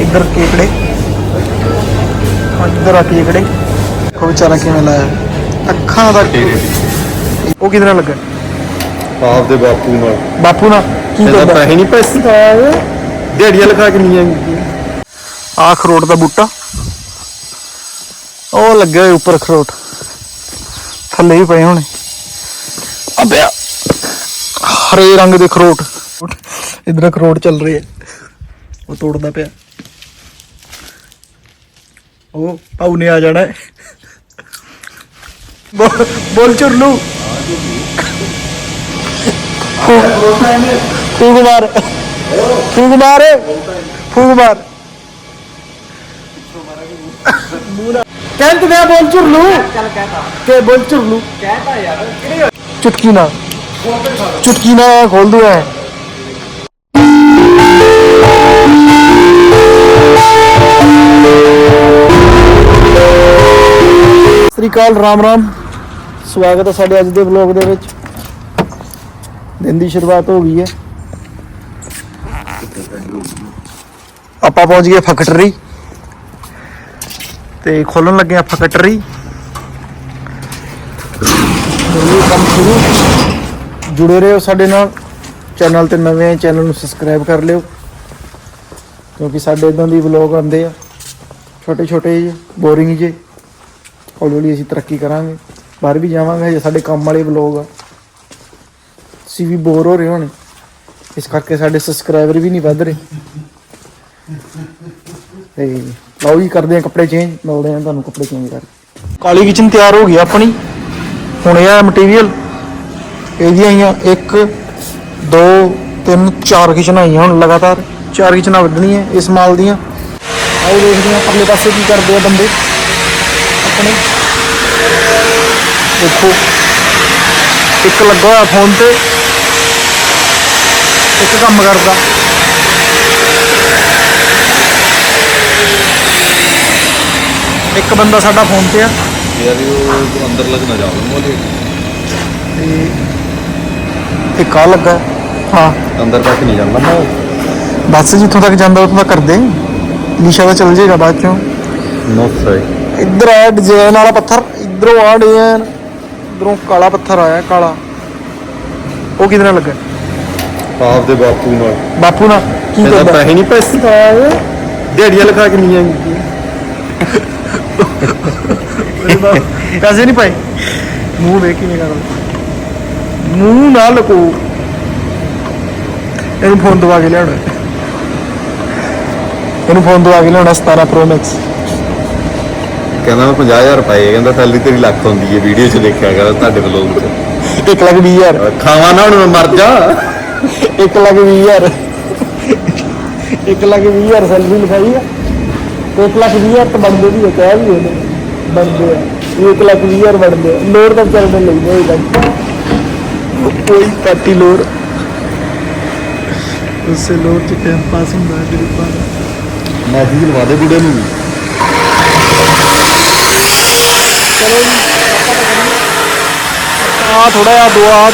ਇੱਧਰ ਕੇਕੜੇ। ਇੱਧਰ ਆ ਕੇਕੜੇ। ਕੋ ਵਿਚਾਰਾ ਕਿਵੇਂ ਲਾਇਆ। ਅੱਖਾਂ ਦਾ ਉਹ ਕਿਹਦੇ ਨਾਲ ਲੱਗਾ? ਆਪ ਦੇ ਬਾਪੂ ਨਾਲ। ਬਾਪੂ ਨਾਲ? ਕੀ ਇਹਦਾ ਕਰਦਾ? ਪੈਸੇ ਨਹੀਂ ਪੈਸੇ ਦਿਹਾੜੀਆਂ ਲਿਖਾ ਕੇ ਨਹੀਂ ਆਈ। ਆ ਖਰੋਟ ਦਾ ਬੂਟਾ। ਉਹ ਲੱਗਿਆ ਹੋਇਆ ਉੱਪਰ ਖਰੋਟ ਥੱਲੇ ਹੀ ਪਏ ਹੋਣੇ। ਅਬਿਆ ਹਰੇ ਰੰਗ ਦੇ ਖਰੋਟ। ਇਧਰ ਖਰੋਟ ਚੱਲ ਰਹੇ ਆ ਉਹ ਤੋੜਦਾ ਪਿਆ ਉਹ ਪਾਉ ਨੇ ਆ ਜਾਣਾ ਹੈ। ਬੋਲ- ਬੋਲ ਚੁਰਲੂ ਫੂਕ ਮਾਰ ਫੂਕ ਮਾਰ ਫੂਕ ਮਾਰ ਕਹਿੰਦੇ ਨੇ ਬੋਲ ਚੁਰਲੂ ਚੱਲ ਕਹਤਾ ਕੇ ਬੋਲ ਚੁਰਲੂ ਕਹਤਾ ਯਾਰ ਚੁਟਕੀ ਨਾ ਚੁਟਕੀ ਨਾ ਖੋਲ ਦੂਆ ਹੈ ਸ੍ਰੀ ਅਕਾਲ, ਰਾਮ ਰਾਮ। ਸਵਾਗਤ ਹੈ ਸਾਡੇ ਅੱਜ ਦੇ ਵਲੌਗ ਦੇ ਵਿੱਚ। ਦਿਨ ਦੀ ਸ਼ੁਰੂਆਤ ਹੋ ਗਈ ਹੈ। ਆਪਾਂ ਪਹੁੰਚ ਗਏ ਫੈਕਟਰੀ ਤੇ ਖੋਲਣ ਲੱਗੇ ਆ ਫੈਕਟਰੀ ਇਹ ਕੰਮ ਸ਼ੁਰੂ। ਜੁੜੇ ਰਹੋ ਸਾਡੇ ਨਾਲ। ਚੈਨਲ ਤੇ ਨਵੇਂ ਆ ਚੈਨਲ ਨੂੰ ਸਬਸਕ੍ਰਾਈਬ ਕਰ ਲਿਓ। ਕਿਉਂਕਿ ਸਾਡੇ ਇਦਾਂ ਦੀ ਵਲੌਗ ਆਉਂਦੇ ਆ। ਛੋਟੇ ਛੋਟੇ ਜਿਹੇ ਬੋਰਿੰਗ ਜਿਹੇ। ਹੌਲੀ ਹੌਲੀ ਅਸੀਂ ਤਰੱਕੀ ਕਰਾਂਗੇ। ਬਾਹਰ ਵੀ ਜਾਵਾਂਗੇ ਜੇ ਸਾਡੇ ਕੰਮ ਵਾਲੇ ਵਲੌਗ ਆ। ਅਸੀਂ ਵੀ ਬੋਰ ਹੋ ਰਹੇ ਹੋਣੇ। ਇਸ ਕਰਕੇ ਸਾਡੇ ਸਬਸਕ੍ਰਾਈਬਰ ਵੀ ਨਹੀਂ ਵੱਧ ਰਹੇ। ਤੇ ਲਓ ਜੀ, ਕਰਦੇ ਆ ਕੱਪੜੇ ਚੇਂਜ ਮਿਲਦੇ ਆ ਤੁਹਾਨੂੰ ਕੱਪੜੇ ਚੇਂਜ ਕਰਕੇ। ਕਾਲੀ ਕਿਚਨ ਤਿਆਰ ਹੋ ਗਈ ਆਪਣੀ। ਹੁਣ ਇਹ ਆ ਮਟੀਰੀਅਲ ਇਹਦੀਆਂ ਆਈਆਂ 1 2 3 4 ਕਿਚਨ ਆਈਆਂ ਹੁਣ ਲਗਾਤਾਰ। ਚਾਰ ਕਿਚਨਾਂ ਵੱਢਣੀਆਂ ਇਸ ਮਾਲ ਦੀਆਂ। ਆਓ ਦੇਖਦੇ ਆ ਪਰਲੇ ਪਾਸੇ ਕੀ ਕਰਦੇ ਆ ਬੰਦੇ। ਆਪਣੇ। ਦੇਖੋ ਇੱਕ ਲੱਗਾ ਹੋਇਆ ਫੋਨ ਤੇ ਇੱਕ ਕੰਮ ਕਰਦਾ। ਇੱਕ ਬੰਦਾ ਸਾਡਾ ਫੋਨ ਤੇ ਆ। ਯਾਰ ਉਹ ਅੰਦਰ ਲੱਗਣਾ ਜਾਉਂਦਾ ਮੋਲੇ ਤੇ। ਇੱਕ ਆ ਲੱਗਾ। ਹਾਂ। ਅੰਦਰ ਤੱਕ ਨਹੀਂ ਜਾਂਦਾ ਮੈਂ ਬਸ ਜਿੱਥੋਂ ਤੱਕ ਜਾਂਦਾ ਉੱਥੋਂ ਤੱਕ ਕਰਦੇ। ਨੀਸ਼ਾ ਦਾ ਚੱਲ ਜਾਏਗਾ ਬਾਅਦ ਚੋਂ। ਨੋ ਸਹੀ ਇੱਧਰ ਆਇਆ ਡਿਜ਼ਾਈਨ ਵਾਲਾ ਪੱਥਰ ਇੱਧਰੋਂ ਆ ਡਿਜ਼ਾਈਨ ਇੱਧਰੋਂ ਕਾਲਾ ਪੱਥਰ ਆਇਆ ਕਾਲਾ। ਉਹ ਕਿਹਦੇ ਨਾਲ ਲੱਗਾ? ਆਪ ਦੇ ਬਾਪੂ ਨਾਲ। ਬਾਪੂ ਨਾਲ? ਕੀ ਇਹਦਾ ਕਰਦਾ? ਪੈਸੇ ਨਹੀਂ ਪੈਸੇ ਦਿਹਾੜੀਆਂ ਲਿਖਾ ਕੇ ਨਹੀਂ ਆਈ। ਪੈਸੇ ਨਹੀਂ ਪਾਏ? ਮੂੰਹ ਵੇਖ ਕਿਵੇਂ ਕਰਦਾ। ਮੂੰਹ ਨਾ ਲਕੋ। ਇਹਨੂੰ ਫੋਨ ਦਵਾ ਕੇ ਲਿਆਉਣਾ। ਇਹਨੂੰ ਫੋਨ ਦਵਾ ਕੇ ਲਿਆਉਣਾ 17 Pro Max ਕਹਿੰਦਾ ਮੈਂ 50000 ਰੁਪਏ ਕਹਿੰਦਾ ਸੈਲਰੀ ਤੇਰੀ ਲੱਖ ਹੁੰਦੀ ਹੈ ਵੀਡੀਓ 'ਚ ਦੇਖਿਆ ਕਰ ਤੁਹਾਡੇ ਵਲੋਗ 'ਚ 1 ਲੱਖ 20 ਹਜ਼ਾਰ। ਖਾਵਾ ਨਾ ਹੁਣ ਮੈਂ ਮਰ ਜਾ। 1 ਲੱਖ 20 ਹਜ਼ਾਰ। 1 ਲੱਖ 20 ਹਜ਼ਾਰ ਸੈਲਰੀ ਲਿਖਾਈ ਆ। ਤੇ 1 ਲੱਖ 20 ਹਜ਼ਾਰ ਤਾਂ ਬਣਦੇ ਵੀ ਆ ਕਹਿ ਵੀ ਉਹਨੇ ਬਣਦੇ ਆ। ਵੀ 1 ਲੱਖ 20 ਹਜ਼ਾਰ ਬਣਦੇ ਆ। ਲੋੜ ਤਾਂ ਲਈ ਨਹੀਂ ਹੋਈ ਕੋਈ ਕਾਟੀ ਲੋੜ। ਉਸੇ ਲੋੜ ਚ ਟਾਈਮ ਪਾਸ ਹੁੰਦਾ ਹੈ ਗਰੀਬਾਂ ਦਾ ਮੈਸੇਜ ਲਵਾ ਦੇ ਬੁੱਢੇ ਨੂੰ ਆ ਥੋੜਾ ਜਿਹਾ ਦੋ ਆ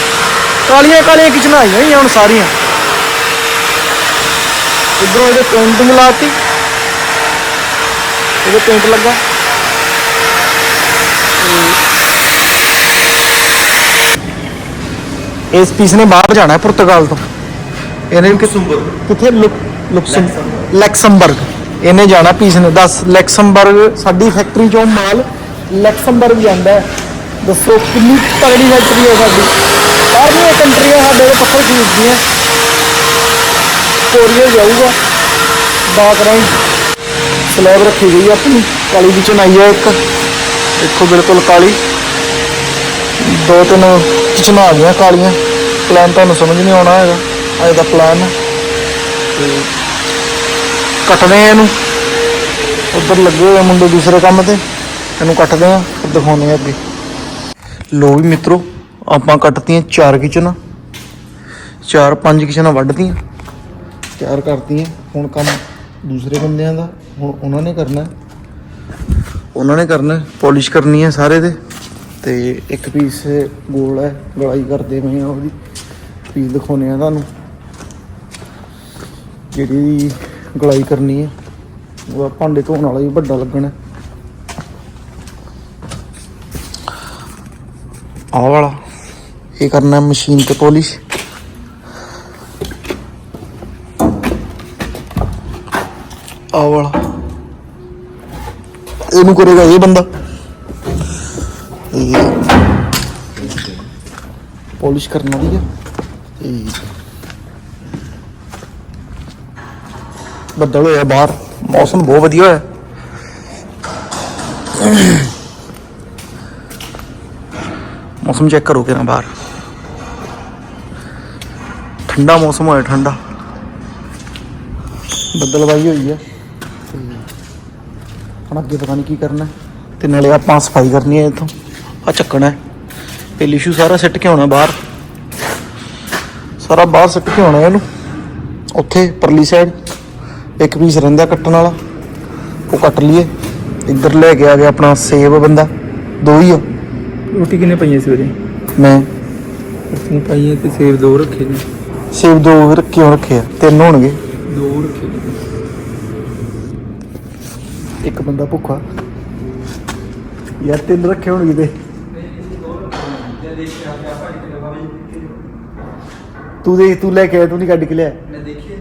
ਕਾਲੀਆਂ ਕਾਲੀਆਂ ਕਿਚਨਾਂ ਆਈਆਂ ਹੀ ਹੁਣ ਸਾਰੀਆਂ। ਇਧਰੋਂ ਇਹਦੇ ਪੇਂਟਿੰਗ ਲਾਤੀ। ਇਹਦੇ ਪੇਂਟ ਲੱਗਾ। ਇਸ ਪੀਸ ਨੇ ਬਾਹਰ ਜਾਣਾ ਹੈ ਪੁਰਤਗਾਲ ਤੋਂ। ਇਹਨੇ ਕਿ- ਕਿੱਥੇ? ਲੁਕ ਲੁਕਸਮ ਲੈਕਸਮਬਰਗ। ਇਹਨੇ ਜਾਣਾ ਪੀਸ ਨੇ। 10 ਲੈਕਸਮਬਰਗ ਸਾਡੀ ਫੈਕਟਰੀ ਚੋਂ ਮਾਲ ਲੈਕਸਮਬਰਗ ਜਾਂਦਾ ਹੈ। ਦੱਸੋ ਕਿੰਨੀ ਤਗੜੀ ਫੈਕਟਰੀ ਹੈ ਸਾਡੀ। ਬਾਹਰਲੀਆਂ ਕੰਟਰੀਆਂ ਸਾਡੇ ਕੋਲ ਪੱਥਰ ਖਰੀਦਦੀਆਂ ਕੋਰੀਆ ਜਾਊਗਾ। ਡਾਕ ਸਲੈਬ ਰੱਖੀ ਗਈ ਆਪਣੀ। ਕਾਲੀ ਦੀ ਚਨਾਈ ਹੈ ਇੱਕ। ਦੇਖੋ ਬਿਲਕੁਲ ਕਾਲੀ। ਦੋ ਤਿੰਨ ਕਿਚਨਾਂ ਆ ਗਈਆਂ ਕਾਲੀਆਂ। ਪਲਾਨ ਤੁਹਾਨੂੰ ਸਮਝ ਨਹੀਂ ਆਉਣਾ ਹੈਗਾ। ਅੱਜ ਦਾ ਪਲਾਨ ਤੇ ਕੱਟਦੇ ਇਹਨੂੰ। ਉੱਧਰ ਲੱਗੇ ਹੋਏ ਮੁੰਡੇ ਦੂਸਰੇ ਕੰਮ ਤੇ। ਇਹਨੂੰ ਕੱਟਦੇ ਆ ਫਿਰ ਦਿਖਾਉਂਦੇ ਆ ਅੱਗੇ। ਲੋ ਵੀ ਮਿੱਤਰੋ, ਆਪਾਂ ਕੱਟਤੀਆਂ ਚਾਰ ਕਿਚਨਾਂ ਚਾਰ ਪੰਜ ਕਿਚਨਾਂ ਵੱਢਤੀਆਂ। ਤਿਆਰ ਕਰਤੀਆਂ। ਹੁਣ ਕੰਮ ਦੂਸਰੇ ਬੰਦਿਆਂ ਦਾ, ਹੁਣ ਉਹਨਾਂ ਨੇ ਕਰਨਾ। ਉਹਨਾਂ ਨੇ ਕਰਨਾ ਪਾਲਿਸ਼ ਕਰਨੀ ਹੈ ਸਾਰੇ ਦੇ। ਤੇ ਇੱਕ ਪੀਸ ਗੋਲ ਹੈ, ਗਲਾਈ ਕਰਦੇ ਪਏ ਆ ਉਹਦੀ। ਪੀਸ ਦਿਖਾਉਣੇ ਆ ਤੁਹਾਨੂੰ। ਜਿਹੜੀ ਗਲਾਈ ਕਰਨੀ ਹੈ ਉਹ ਭਾਂਡੇ ਧੋਣ ਵਾਲਾ ਵੀ ਵੱਡਾ ਲੱਗਣਾ। ਆਹ ਵਾਲਾ ਇਹ ਕਰਨਾ ਮਸ਼ੀਨ ਤੇ ਪੋਲਿਸ਼ ਆਹ ਵਾਲਾ ਇਹਨੂੰ ਕਰੇਗਾ ਇਹ ਬੰਦਾ ਇਹ ਪੋਲਿਸ਼ ਕਰਨ ਵਾਲੀ ਆ ਇਹ ਬੱਦਲ ਹੋਇਆ ਬਾਹਰ ਮੌਸਮ ਬਹੁਤ ਵਧੀਆ ਹੋਇਆ ਮੌਸਮ ਚੈੱਕ ਕਰੋ ਕਿਰਾਂ ਬਾਹਰ। ਠੰਡਾ ਮੌਸਮ ਹੋਇਆ, ਠੰਡਾ। ਬੱਦਲਵਾਈ ਹੋਈ ਹੈ ਹੁਣ ਅੱਗੇ ਪਤਾ ਨਹੀਂ ਕੀ ਕਰਨਾ। ਤੇ ਨਾਲੇ ਆਪਾਂ ਸਫ਼ਾਈ ਕਰਨੀ ਹੈ ਇੱਥੋਂ। ਆ ਚੱਕਣਾ ਹੈ। ਤੇ ਲਿਸ਼ੂ ਸਾਰਾ ਸਿੱਟ ਕੇ ਆਉਣਾ ਬਾਹਰ। ਸਾਰਾ ਬਾਹਰ ਸਿੱਟ ਕੇ ਆਉਣਾ ਇਹਨੂੰ। ਉੱਥੇ ਪਰਲੀ ਸਾਈਡ ਇੱਕ ਪੀਸ ਰਹਿੰਦਾ ਕੱਟਣ ਵਾਲਾ। ਉਹ ਕੱਟ ਲਈਏ। ਇੱਧਰ ਲੈ ਕੇ ਆ ਗਿਆ ਆਪਣਾ ਸੇਬ ਬੰਦਾ। ਦੋ ਹੀ ਆ। ਰੋਟੀ ਕਿੰਨੇ ਪਈਆਂ ਸਵੇਰੇ ਮੈਂ ਅਸੀਂ ਪਾਈਆਂ ਤੇ ਸੇਬ ਦੋ ਰੱਖੇ ਨੇ। ਸੇਬ ਦੋ ਰੱਖੇ ਹੋ ਰੱਖੇ ਆ ਤਿੰਨ ਹੋਣਗੇ। ਦੋ ਰੱਖੇ ਨੇ। ਇੱਕ ਬੰਦਾ ਭੁੱਖਾ। ਯਾਰ ਤਿੰਨ ਰੱਖੇ ਹੋਣਗੇ ਤੇ। ਤੂੰ ਦੇ ਤੂੰ ਲੈ ਕੇ ਆਇਆ ਤੂੰ ਨਹੀਂ ਕੱਢ ਕੇ ਲਿਆ ਮੈਂ ਦੇਖਿਆ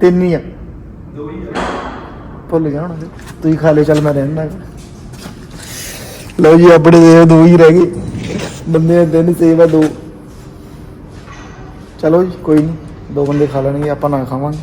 ਤਿੰਨ ਹੀ ਆ। ਦੋ ਹੀ ਭੁੱਲ ਗਿਆ ਹੁਣ ਤੂੰ ਹੀ ਖਾ ਲੈ ਚੱਲ ਮੈਂ ਰਹਿਣਾ ਲਓ ਜੀ, ਆਪਣੇ ਦੇ ਦੋ ਹੀ ਰਹਿ ਗਏ। ਬੰਦੇ ਦੇ ਤਿੰਨ, ਸੇਬ ਆ ਦੋ। ਚਲੋ ਜੀ, ਕੋਈ ਨਹੀਂ, ਦੋ ਬੰਦੇ ਖਾ ਲੈਣਗੇ, ਆਪਾਂ ਨਾ ਖਾਵਾਂਗੇ।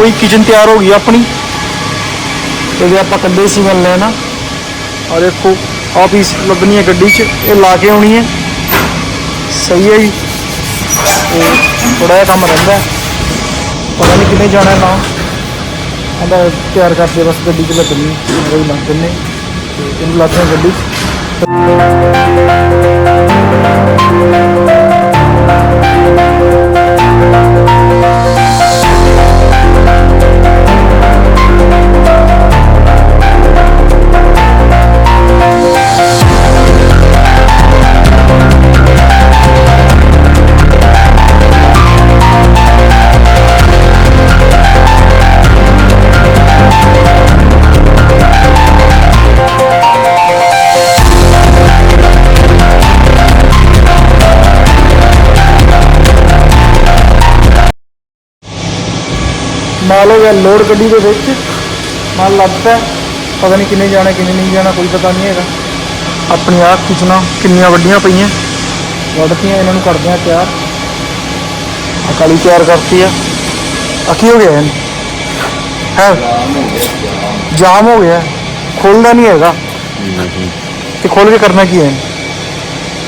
ਲੋ ਕਿਚਨ ਤਿਆਰ ਹੋ ਗਈ ਆਪਣੀ। ਇਹਦੇ ਆਪਾਂ ਕੱਢੇ ਸੀ ਗੱਲ ਲੈਣਾ। ਔਰ ਦੇਖੋ ਆ ਪੀਸ ਲੱਭਣੀ ਹੈ ਗੱਡੀ 'ਚ, ਇਹ ਲਾ ਕੇ ਆਉਣੀ ਹੈ ਸਹੀ ਹੈ ਜੀ। ਤੇ ਥੋੜਾ ਜਿਹਾ ਕੰਮ ਰਹਿੰਦਾ। ਪਤਾ ਨਹੀਂ ਕਿੰਨੇ ਜਾਣਾ ਨਾ ਕਹਿੰਦਾ ਤਿਆਰ ਕਰਦੇ ਬਸ ਗੱਡੀ 'ਚ ਲੱਗਣੀ ਉਹ ਲੱਗ ਦਿੰਨੇ ਤੇ ਇਹਨੂੰ ਲਾਦੇ ਗੱਡੀ 'ਚ। ਮਾਲ ਹੋ ਗਿਆ ਲੋਡ ਗੱਡੀ ਦੇ ਵਿੱਚ। ਮਾਲ ਲੱਦਦਾ ਹੈ। ਪਤਾ ਨਹੀਂ ਕਿੰਨੇ ਜਾਣਾ ਕਿੰਨੇ ਨਹੀਂ ਜਾਣਾ ਕੋਈ ਪਤਾ ਨਹੀਂ ਹੈਗਾ। ਆਪਣੀ ਆਹ ਕਿਚਨਾਂ ਕਿੰਨੀਆਂ ਵੱਡੀਆਂ ਪਈਆਂ। ਵੱਡਤੀਆਂ ਇਹਨਾਂ ਨੂੰ ਕਰਦੇ ਆ ਤਿਆਰ। ਆਹ ਕਾਲੀ ਤਿਆਰ ਕਰਤੀ ਆ। ਆ ਕੀ ਹੋ ਗਿਆ ਇਹਨੂੰ? ਹੈ? ਜਾਮ ਹੋ ਗਿਆ। ਖੋਲਦਾ ਨਹੀਂ ਹੈਗਾ। ਤੇ ਖੋਲ ਕੇ ਕਰਨਾ ਕੀ ਹੈ?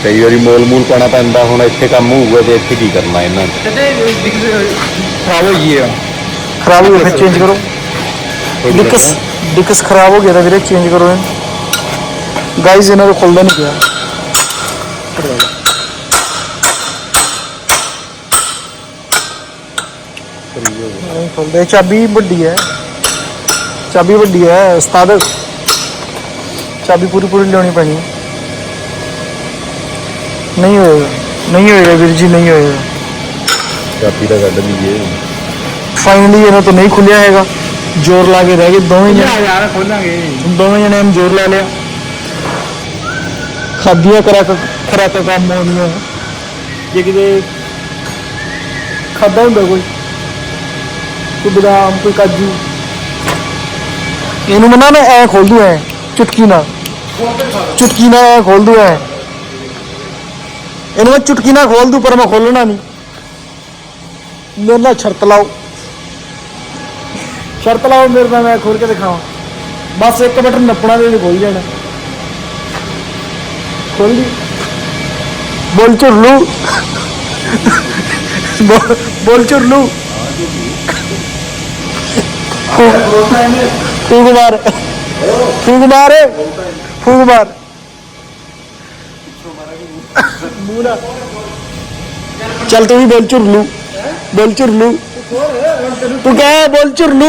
ਕਈ ਵਾਰੀ ਮੋਲ ਮੂਲ ਪਾਣਾ ਪੈਂਦਾ ਹੁਣ ਇੱਥੇ ਕੰਮ ਹੋਊਗਾ ਤੇ ਇੱਥੇ ਕੀ ਕਰਨਾ ਇਹਨਾਂ ਨੇ? ਖਰਾਬ ਹੋ ਗਈ ਆ ਖਰਾਬ ਹੋ ਗਿਆ ਫਿਰ ਚੇਂਜ ਕਰੋ। ਡਿਕਸ ਡਿਕਸ ਖਰਾਬ ਹੋ ਗਿਆ ਤਾਂ ਵੀਰੇ ਚੇਂਜ ਕਰੋ ਇਹਨੂੰ। ਗਾਈਜ਼ ਇਹਨਾਂ ਨੂੰ ਖੁੱਲਦਾ ਨਹੀਂ ਪਿਆ। ਖੁੱਲਦੇ ਚਾਬੀ ਵੱਡੀ ਹੈ। ਚਾਬੀ ਵੱਡੀ ਹੈ ਉਸਤਾਦ। ਚਾਬੀ ਪੂਰੀ ਪੂਰੀ ਲਿਆਉਣੀ ਪੈਣੀ। ਨਹੀਂ ਹੋਏਗਾ। ਨਹੀਂ ਹੋਏਗਾ ਵੀਰ ਜੀ ਨਹੀਂ ਹੋਏਗਾ। ਚਾਬੀ ਦਾ ਕੱਢ ਲਈਏ। ਫਾਈਨਲੀ ਇਹਨਾਂ ਤੋਂ ਨਹੀਂ ਖੁੱਲਿਆ ਹੈਗਾ। ਜ਼ੋਰ ਲਾ ਕੇ ਰਹਿ ਗਏ ਦੋਵੇਂ ਜਣੇ। ਯਾਰ ਖੋਲਾਂਗੇ ਦੋਵੇਂ ਜਣੇ ਜ਼ੋਰ ਲਾ ਲਿਆ। ਖਾਦੀਆਂ ਕਰਾ ਕੇ ਖਰਾ ਕੇ ਕੰਮ ਆਉਂਦੀਆਂ। ਜੇ ਕਿਤੇ ਖਾਦਾ ਹੁੰਦਾ ਕੋਈ ਕੋਈ ਬਦਾਮ ਕੋਈ ਕਾਜੂ। ਇਹਨੂੰ ਮਨਾ ਮੈਂ ਐ ਖੋਲ ਦੂੰ ਐ ਚੁਟਕੀ ਨਾਲ। ਚੁਟਕੀ ਨਾਲ ਐ ਖੋਲ ਦੂੰ ਐ। ਇਹਨੂੰ ਮੈਂ ਚੁਟਕੀ ਨਾਲ ਖੋਲ ਦੂੰ ਪਰ ਮੈਂ ਖੋਲਣਾ ਨਹੀਂ। ਮੇਰੇ ਨਾਲ ਸ਼ਰਤ ਲਾਓ। ਸ਼ਰਤ ਲਾਓ ਮੇਰੇ ਨਾਲ ਮੈਂ ਖੋਲ ਕੇ ਦਿਖਾਵਾਂ ਬਸ ਇੱਕ ਬਟਨ ਨੱਪਣਾ ਤੇ ਖੋਲ ਜਾਣਾ ਖੋਲ ਦੀ ਬੋਲ ਚੁਰਲੂ ਬੋਲ- ਬੋਲ ਚੁਰਲੂ ਫੂਕ ਮਾਰ ਫੂਕ ਮਾਰ ਫੂਕ ਮਾਰ ਮੂੰਹ ਨਾਲ। ਚੱਲ ਤੂੰ ਵੀ ਬੋਲ ਚੁਰਲੂ ਬੋਲ ਚੁਰਲੂ ਤੂੰ ਕਹਿ ਬੋਲ ਚੁਰਲੂ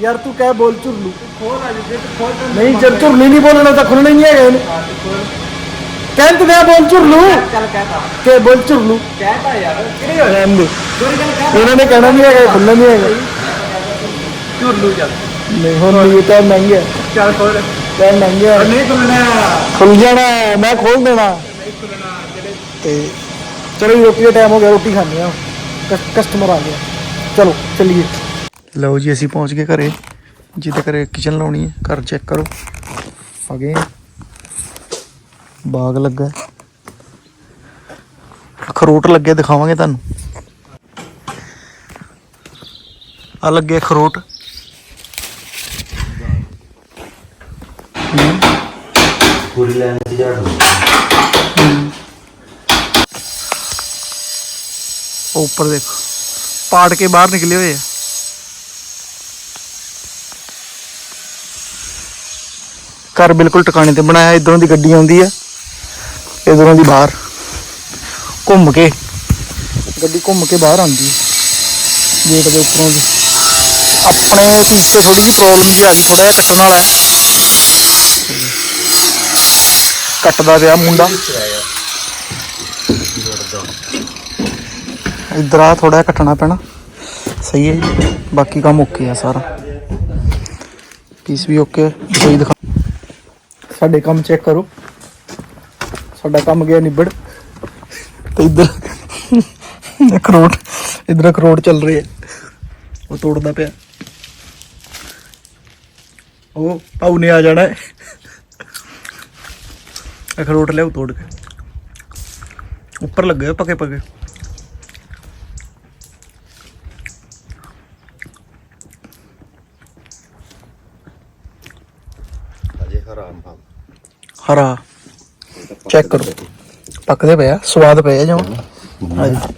ਯਾਰ ਤੂੰ ਕਹਿ ਬੋਲ ਚੁਰਲੂ ਨਹੀਂ ਜਦ ਝੁਰਲੀ ਨਹੀਂ ਬੋਲਣਾ ਤਾਂ ਖੁੱਲਣਾ ਹੀ ਨਹੀਂ ਹੈਗਾ ਇਹਨੇ। ਕਹਿ ਤੂੰ ਕਹਿ ਬੋਲ ਝੁਰਲੂ। ਚੱਲ ਕਹਤਾ। ਕਿ ਬੋਲ ਝੁਰਲੂ। ਕਹਤਾ ਯਾਰ ਕਿਹੜੀ ਰਹਿਣ ਦੇ। ਇਹਨਾਂ ਨੇ ਕਹਿਣਾ ਨਹੀਂ ਹੈਗਾ ਖੁੱਲਣਾ ਨਹੀਂ ਹੈਗਾ। ਝੁਰਲੂ ਚੱਲ। ਨਹੀਂ ਹੁਣ ਨਹੀਂ ਇਹ ਤਾਂ ਮਹਿੰਗਾ ਹੈ। ਚੱਲ ਖੋਲ। ਤਾਂ ਮਹਿੰਗਾ ਹੈ। ਨਹੀਂ ਖੁੱਲਣਾ। ਖੁੱਲ ਜਾਣਾ ਹੈ, ਮੈਂ ਖੋਲ ਦੇਣਾ। ਤੇ ਚਲੋ ਰੋਟੀ ਦਾ ਟਾਈਮ ਹੋ ਗਿਆ ਰੋਟੀ ਖਾਣੇ ਆ ਕਸਟਮਰ ਆ ਗਿਆ। ਚਲੋ ਚੱਲੀਏ। ਲਓ ਜੀ ਅਸੀਂ ਪਹੁੰਚ ਗਏ ਘਰੇ। ਜਿਹਦੇ ਘਰੇ ਕਿਚਨ ਲਾਉਣੀ ਹੈ ਘਰ ਚੈੱਕ ਕਰੋ। ਆ ਗਏ। ਬਾਗ ਲੱਗਾ। ਅਖਰੋਟ ਲੱਗੇ ਦਿਖਾਵਾਂਗੇ ਤੁਹਾਨੂੰ। ਆ ਲੱਗੇ ਅਖਰੋਟ ਪੂਰੀ ਲਾਈਨ ਤੇ ਝਾੜੂ। ਉਹ ਉੱਪਰ ਦੇਖੋ। ਪਾੜ ਕੇ ਬਾਹਰ ਨਿਕਲੇ ਹੋਏ ਆ। ਘਰ ਬਿਲਕੁਲ ਟਿਕਾਣੇ ਤੇ ਬਣਾਇਆ, ਇਧਰੋਂ ਦੀ ਗੱਡੀ ਆਉਂਦੀ ਆ, ਇਧਰੋਂ ਦੀ ਬਾਹਰ। ਘੁੰਮ ਕੇ, ਗੱਡੀ ਘੁੰਮ ਕੇ ਬਾਹਰ ਆਉਂਦੀ ਹੈ ਗੇਟ ਦੇ ਉੱਪਰੋਂ ਦੀ। ਆਪਣੇ ਪਿੱਛੇ ਥੋੜੀ ਜਿਹੀ ਪ੍ਰੋਬਲਮ ਜੀ ਆ ਗਈ ਥੋੜਾ ਜਿਹਾ ਕੱਟਣ ਵਾਲਾ ਹੈ। ਕੱਟਦਾ ਪਿਆ ਮੁੰਡਾ। ਇਧਰ ਆ ਥੋੜਾ ਜਿਹਾ ਕੱਟਣਾ ਪੈਣਾ ਸਹੀ ਹੈ ਜੀ ਬਾਕੀ ਕੰਮ ਓਕੇ ਆ ਸਾਰਾ ਪੀਸ ਵੀ ਓਕੇ ਕੋਈ ਦਿਖਾ ਸਾਡੇ ਕੰਮ ਚੈੱਕ ਕਰੋ ਸਾਡਾ ਕੰਮ ਗਿਆ ਨਿਬੜ ਤੇ ਇਧਰ ਅਖਰੋਟ ਇਧਰ ਅਖਰੋਟ ਚੱਲ ਰਹੇ ਆ ਉਹ ਤੋੜਦਾ ਪਿਆ ਉਹ ਪਾਉ ਨੇ ਆ ਜਾਣਾ ਹੈ। ਅਖਰੋਟ ਲਿਆਓ ਤੋੜ ਕੇ ਉੱਪਰ ਲੱਗੇ ਹੋਏ ਪੱਕੇ ਪੱਕੇ ਅਜੇ ਹਰਾਮ ਹਾਂ ਹਰਾ। ਚੈੱਕ ਕਰੋ। ਪੱਕਦੇ ਪਿਆ ਸਵਾਦ ਪਿਆ ਜਮਾ। ਹਾਂਜੀ।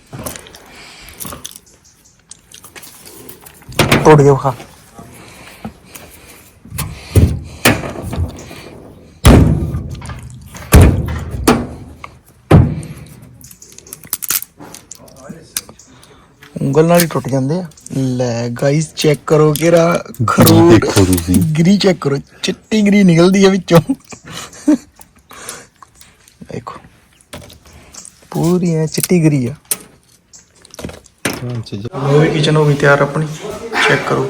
ਤੋੜ ਕੇ ਖਾ ਉਂਗਲ ਨਾਲ ਹੀ ਟੁੱਟ ਜਾਂਦੇ ਆ। ਲੈ ਗਾਇਸ ਚੈੱਕ ਕਰੋ ਕਿਰਾ ਖਰੋਟ ਦੇਖੋ ਤੁਸੀਂ। ਗਰੀ ਚੈੱਕ ਕਰੋ। ਚਿੱਟੀ ਗਰੀ ਨਿਕਲਦੀ ਹੈ ਵਿੱਚੋਂ ਦੇਖੋ ਪੂਰੀ ਐ ਚਿੱਟੀ ਗਰੀ ਆ। ਵੀ ਕਿਚਨ ਹੋ ਗਈ ਤਿਆਰ ਆਪਣੀ। ਚੈੱਕ ਕਰੋ।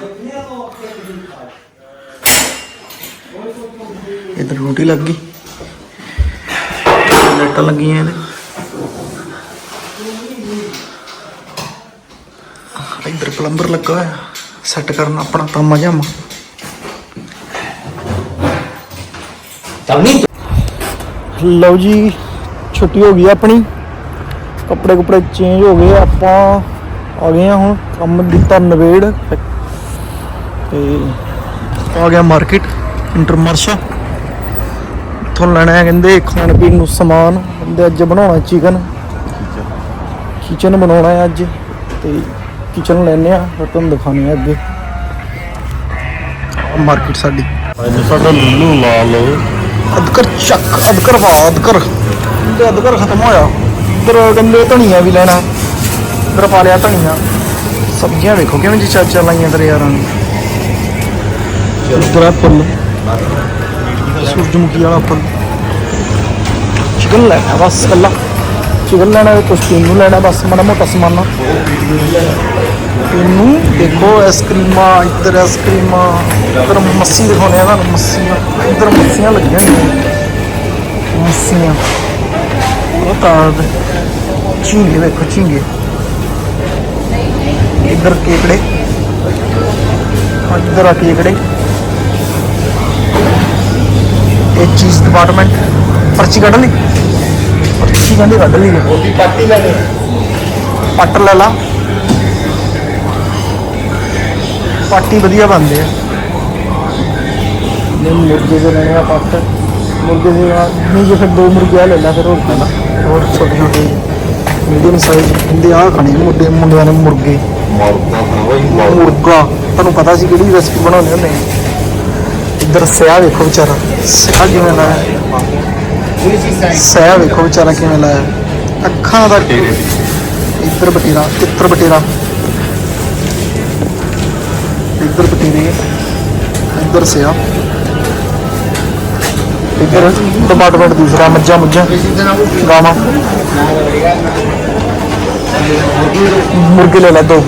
ਇਧਰ ਰੋਟੀ ਲੱਗ ਗਈ। ਲਾਈਟਾਂ ਲੱਗੀਆਂ ਇਹਦੇ। ਇਧਰ ਪਲੰਬਰ ਲੱਗਾ ਹੋਇਆ। ਸੈੱਟ ਕਰਨਾ ਆਪਣਾ ਤਾਮਾ ਜਾਮਾ। ਲਓ ਜੀ ਛੁੱਟੀ ਹੋ ਗਈ ਆਪਣੀ। ਕੱਪੜੇ ਕੁਪੜੇ ਚੇਂਜ ਹੋ ਗਏ ਆਪਾਂ ਆ ਗਏ ਹੁਣ ਕੰਮ ਦਿੱਤਾ ਨਵੇੜ। ਤੇ ਆ ਗਿਆ ਮਾਰਕੀਟ ਇੰਟਰਮਰਸ਼ਾ। ਇੱਥੋਂ ਲੈਣਾ ਹੈ ਕਹਿੰਦੇ ਖਾਣ ਪੀਣ ਨੂੰ ਸਮਾਨ। ਕਹਿੰਦੇ ਅੱਜ ਬਣਾਉਣਾ ਚਿਕਨ ਕਿਚਨ ਬਣਾਉਣਾ ਹੈ ਅੱਜ। ਤੇ ਕਿਚਨ ਲੈਣੇ ਆ ਫਿਰ ਤੁਹਾਨੂੰ ਦਿਖਾਣੇ ਆ ਅੱਗੇ। ਮਾਰਕੀਟ ਸਾਡੀ। ਅੱਜ ਸਾਡਾ ਲੁੱਲੂ ਲਾ ਲਓ ਅਦਕਰ ਚੱਕ ਅਦਕਰ ਵਾ ਅਦਕਰ ਖਤਮ ਹੋਇਆ। ਇੱਧਰ ਕਹਿੰਦੇ ਧਨੀਆ ਵੀ ਲੈਣਾ। ਇੱਧਰ ਪਾ ਲਿਆ ਧਨੀਆ। ਸਬਜ਼ੀਆਂ ਵੇਖੋ, ਕਿਵੇਂ ਜੀ ਚਾਚਾ ਲਾਈਆਂ ਤੇਰੇ ਯਾਰਾਂ ਨੇ। ਉਧਰ ਫੁੱਲ ਸੂਰਜਮੁਖੀ ਵਾਲਾ ਫੁੱਲ ਚਿਕਨ ਲੈਣਾ ਬਸ ਕੱਲਾ ਚਿਕਨ ਲੈਣਾ ਹੈ ਕੁਛ ਪੀਣ ਨੂੰ ਲੈਣਾ ਬਸ, ਮਾੜਾ ਮੋਟਾ ਸਮਾਨ। ਪੀਣ ਦੇਖੋ ਆਈਸਕ੍ਰੀਮਾਂ ਇੱਧਰ ਆਈਸਕ੍ਰੀਮਾਂ ਇੱਧਰ ਮੱਸੀ ਦਿਖਾਉਣੇ ਆ ਤੁਹਾਨੂੰ, ਮੱਸੀਆਂ। ਇੱਧਰ ਮੱਸੀਆਂ ਲੱਗੀਆਂ ਹੋਈਆਂ ਮੱਸੀਆਂ। ਉਹ ਤਾਂ ਝੀਂਗੇ ਵੇਖੋ ਝੀਂਗੇ। ਇੱਧਰ ਕੇਕੜੇ। ਇੱਧਰ ਆ ਕੇਕੜੇ। ਇਹ ਚੀਜ਼ ਡਿਪਾਰਟਮੈਂਟ ਪਰਚੀ ਕੱਢ ਲਈ। ਪਰਚੀ ਕਹਿੰਦੇ ਕੱਢ ਲਈ। ਉਹਦੀ ਪੱਟੀ ਲੈ ਲੈ ਪੱਟ ਲੈ ਲਾ। ਪਾਟੀ ਵਧੀਆ ਬਣਦੇ ਆ ਨੇ ਮੁਰਗੇ ਦੇ ਲੈਣੇ ਆ ਪੱਟ। ਮੁਰਗੇ ਦੇ ਨਾਲ ਨਹੀਂ ਜੇ ਫਿਰ ਦੋ ਮੁਰਗੇ ਲੈ ਲਾ ਫਿਰ ਹੋਰ ਖਾਣਾ ਹੋਰ ਛੋਟੇ ਛੋਟੇ ਮੀਡੀਅਮ ਸਾਈਜ਼ ਹੁੰਦੇ ਆ ਖਾਣੇ ਮੁੰਡੇ ਮੁੰਡਿਆਂ ਨੇ ਮੁਰਗੇ। ਮੁਰਗਾ ਤੁਹਾਨੂੰ ਪਤਾ ਸੀ ਕਿਹੜੀ ਰੈਸਪੀ ਬਣਾਉਂਦੇ ਹੁੰਦੇ ਇੱਧਰ ਸਿਆ ਵੇਖੋ ਵਿਚਾਰਾ। ਸਿਆ ਕਿਵੇਂ ਲਾਇਆ? ਸਿਆ ਵੇਖੋ ਵਿਚਾਰਾ ਕਿਵੇਂ ਲਾਇਆ। ਅੱਖਾਂ ਦਾ। ਇੱਧਰ ਬਟੇਰਾ ਇੱਧਰ ਬਟੇਰਾ। ਇੱਧਰ ਬਟੇਰੇ ਇੱਧਰ ਸਿਆ। ਇੱਧਰ ਡਿਪਾਰਟਮੈਂਟ ਦੂਸਰਾ ਮੱਝਾਂ ਮੁੱਝਾਂ ਗਾਵਾਂ। ਮੁਰਗੇ ਲੈ ਲੈ ਦੋ।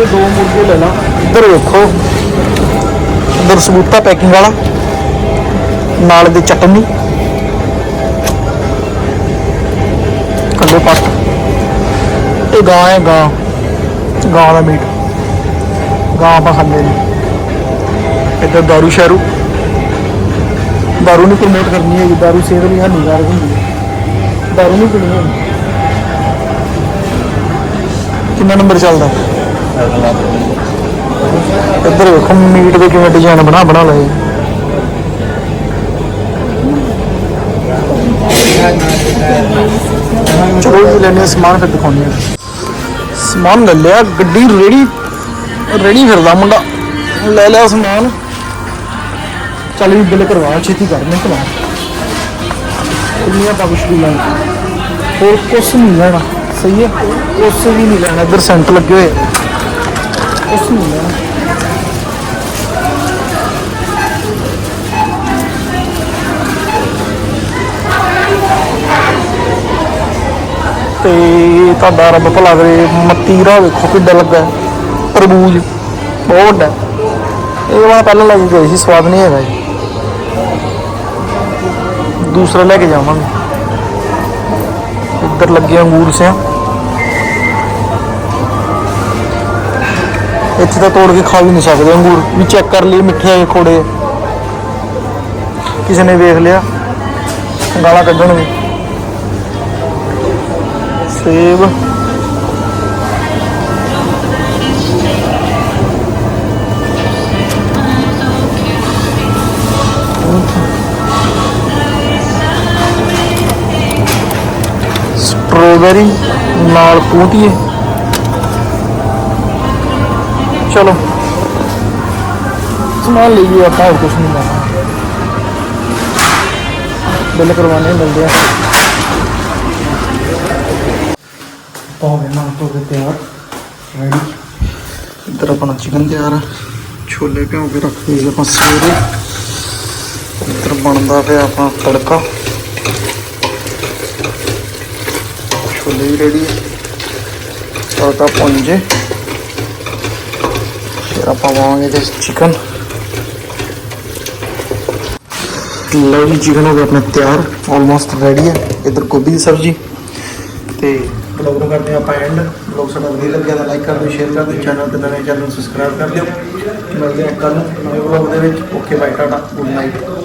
ਇਹ ਦੋ ਮੁਰਗੇ ਲੈ ਲਾ। ਇੱਧਰ ਵੇਖੋ। ਇੱਧਰ ਸਬੂਤਾ ਪੈਕਿੰਗ ਵਾਲਾ। ਨਾਲ ਦੇ ਚਟਨੀ। ਕੱਲੇ ਪੱਟ ਇਹ ਗਾਂ ਹੈ ਗਾਂ। ਗਾਂ ਦਾ ਮੀਟ। ਗਾਂ ਆਪਾਂ ਖਾਂਦੇ ਨੇ। ਇੱਧਰ ਦਾਰੂ ਸ਼ਾਰੂ ਪ੍ਰਮੋਟ ਕਰਨੀ ਹੈ ਦਾਰੂ ਸਿਹਤ ਲਈ ਹਾਨੀਕਾਰਕ ਹੁੰਦੀ ਹੈ ਦਾਰੂ ਨਹੀਂ ਪੀਣੀ ਹੈ ਕਿੰਨਾ ਨੰਬਰ ਚੱਲਦਾ ਇੱਧਰ ਵੇਖੋ ਮੀਟ ਦੇ ਕਿਵੇਂ ਡਿਜ਼ਾਈਨ ਬਣਾ ਬਣਾ ਲਏ ਚਲੋ ਜੀ ਲੈਣੇ ਸਮਾਨ ਫਿਰ ਦਿਖਾਉਂਦੇ ਆ ਸਮਾਨ ਲੈ ਲਿਆ ਗੱਡੀ ਰੇੜੀ ਰੇੜੀ ਫਿਰਦਾ ਮੁੰਡਾ ਲੈ ਲਿਆ ਸਮਾਨ ਚੱਲ ਵੀ ਬਿੱਲ ਕਰਵਾ, ਛੇਤੀ ਕਰ, ਮੈਂ ਕਲਾ ਇੰਨੀਆਂ ਪਾਬਸ਼ ਵੀ ਲੈਣ। ਹੋਰ ਕੁਛ ਨਹੀਂ ਲੈਣਾ। ਸਹੀ ਹੈ? ਕੁਛ ਵੀ ਨਹੀਂ ਲੈਣਾ। ਇੱਧਰ ਸੈਂਟ ਲੱਗੇ ਹੋਏ। ਕੁਛ ਨਹੀਂ ਲੈਣਾ। ਤੇ ਤੁਹਾਡਾ ਰੱਬ ਭਲਾ ਕਰੇ ਮਤੀਰਾ ਵੇਖੋ ਕਿੱਡਾ ਲੱਗਾ ਤਰਬੂਜ, ਬਹੁਤ ਵੱਡਾ ਇਹ ਵਾਲਾ ਪਹਿਲਾਂ ਲੱਗ ਕੇ ਗਏ ਸੀ, ਸਵਾਦ ਨਹੀਂ ਹੈਗਾ ਜੀ ਦੂਸਰਾ ਲੈ ਕੇ ਜਾਵਾਂਗੇ। ਇੱਧਰ ਲੱਗੇ ਅੰਗੂਰ ਸਿਆ। ਇੱਥੇ ਤਾਂ ਤੋੜ ਕੇ ਖਾ ਵੀ ਨਹੀਂ ਸਕਦੇ ਅੰਗੂਰ। ਵੀ ਚੈੱਕ ਕਰ ਲਈ ਮਿੱਠੇ ਆ ਖੋੜੇ ਕਿਸੇ ਨੇ ਵੇਖ ਲਿਆ। ਗਾਲਾਂ ਕੱਢਣਗੇ। ਸੇਬ। ਸਟ੍ਰਾਬੇਰੀ ਨਾਲ ਪੂਤੀਏ ਚਲੋ। ਸਮਾਨ ਲਈਏ ਆਪਾਂ, ਹੋਰ ਕੁਝ ਨਹੀਂ ਲੈਣਾ। ਬਿੱਲ ਕਰਵਾਉਣੇ ਮਿਲਦੇ ਆ। ਹੋ ਗਿਆ ਨਾ ਤੋਂ ਤਿਆਰ ਰੈਡੀ ਇੱਧਰ ਆਪਣਾ ਚਿਕਨ ਤਿਆਰ ਆ। ਛੋਲੇ ਭਿਓ ਕੇ ਰੱਖ ਦਈਏ ਆਪਾਂ ਸਵੇਰੇ। ਇੱਧਰ ਬਣਦਾ ਪਿਆ ਆਪਣਾ ਤੜਕਾ। ਛੋਲੇ ਵੀ ਰੈਡੀ ਹੈ। ਤੜਕਾ ਪੁੰਜੇ। ਫਿਰ ਆਪਾਂ ਪਾਵਾਂਗੇ ਤੇ ਚਿਕਨ ਲਓ ਜੀ ਚਿਕਨ ਹੋ ਗਿਆ ਆਪਣਾ ਤਿਆਰ ਆਲਮੋਸਟ ਰੈਡੀ ਹੈ। ਇੱਧਰ ਗੋਭੀ ਦੀ ਸਬਜ਼ੀ। ਤੇ ਬਲੌਗ ਨੂੰ ਕਰਦੇ ਹਾਂ ਆਪਾਂ ਐਂਡ ਬਲੌਗ ਸਾਡਾ ਵਧੀਆ ਲੱਗਿਆ ਤਾਂ ਲਾਈਕ ਕਰ ਦਿਓ ਸ਼ੇਅਰ ਕਰ ਦਿਓ ਚੈਨਲ ਤੇ ਨਵੇਂ ਚੈਨਲ ਨੂੰ ਸਬਸਕ੍ਰਾਈਬ ਕਰ ਲਿਓ ਮਿਲਦੇ ਹਾਂ ਕੱਲ ਨਵੇਂ ਬਲੌਗ ਦੇ ਵਿੱਚ। Okay bye tata good night